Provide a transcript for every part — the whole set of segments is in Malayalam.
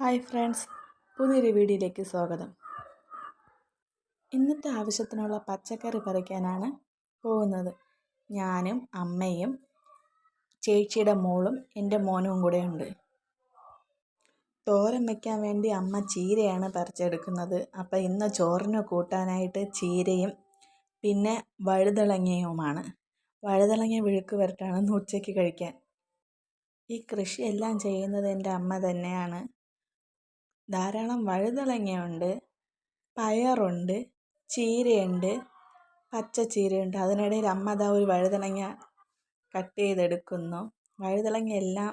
ഹായ് ഫ്രണ്ട്സ് പുതിയൊരു വീഡിയോയിലേക്ക് സ്വാഗതം. ഇന്നത്തെ ആവശ്യത്തിനുള്ള പച്ചക്കറി പറിക്കാനാണ് പോകുന്നത്. ഞാനും അമ്മയും ചേച്ചിയുടെ മോളും എന്റെ മോനും കൂടെ ഉണ്ട് തോരൻ വയ്ക്കാൻ വേണ്ടി അമ്മ ചീരയാണ് പറിച്ചെടുക്കുന്നത്. അപ്പോൾ ഇന്ന് ചോറിന് കൂട്ടാനായിട്ട് ചീരയും പിന്നെ വഴുതളങ്ങയുമാണ് വഴുതളങ്ങ വിഴുക്ക് വരട്ടാണ് ഉച്ചയ്ക്ക് കഴിക്കാൻ. ഈ കൃഷിയെല്ലാം ചെയ്യുന്നത് എന്റെ അമ്മ തന്നെയാണ്. ധാരാളം വഴുതനങ്ങയുണ്ട് പയറുണ്ട് ചീരയുണ്ട് പച്ച ചീരയുണ്ട്. അതിനിടയിൽ അമ്മ ദാ ഒരു വഴുതനങ്ങ കട്ട് ചെയ്തെടുക്കുന്നു. വഴുതനങ്ങ എല്ലാം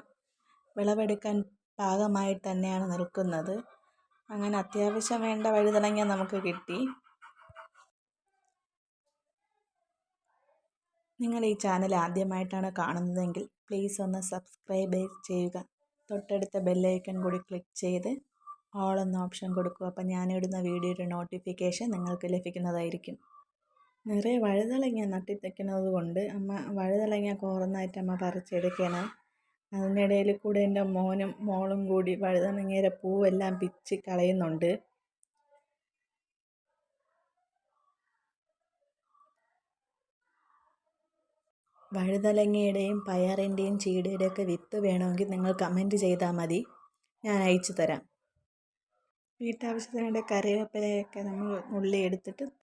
വിളവെടുക്കാൻ പാകമായിട്ട് തന്നെയാണ് നിൽക്കുന്നത്. അങ്ങനെ അത്യാവശ്യം വേണ്ട വഴുതനങ്ങ നമുക്ക് കിട്ടി. നിങ്ങൾ ഈ ചാനൽ ആദ്യമായിട്ടാണ് കാണുന്നതെങ്കിൽ പ്ലീസ് ഒന്ന് സബ്സ്ക്രൈബ് ചെയ്യുക. തൊട്ടടുത്ത ബെല്ലൈക്കൺ കൂടി ക്ലിക്ക് ചെയ്ത് ഓൾ എന്ന ഓപ്ഷൻ കൊടുക്കുക അപ്പം ഞാനിടുന്ന വീഡിയോയുടെ നോട്ടിഫിക്കേഷൻ നിങ്ങൾക്ക് ലഭിക്കുന്നതായിരിക്കും. നിറയെ വഴുതളങ്ങ നട്ടിത്തയ്ക്കുന്നത് കൊണ്ട് അമ്മ വഴുതളങ്ങ കോർന്നായിട്ട് അമ്മ പറിച്ചെടുക്കണം. അതിനിടയിൽ കൂടെ എന്റെ മോനും മോളും കൂടി വഴുതളങ്ങയുടെ പൂവെല്ലാം പിച്ച് കളയുന്നുണ്ട്. വഴുതലങ്ങയുടെയും പയറിന്റെയും ചീടയുടെയൊക്കെ വിത്ത് വേണമെങ്കിൽ നിങ്ങൾ കമന്റ് ചെയ്താൽ മതി. ഞാൻ അയച്ചു തരാം. വീട്ടാവശ്യത്തിന് കറിവേപ്പിലയൊക്കെ നമ്മൾ ഉള്ളി എടുത്തിട്ട്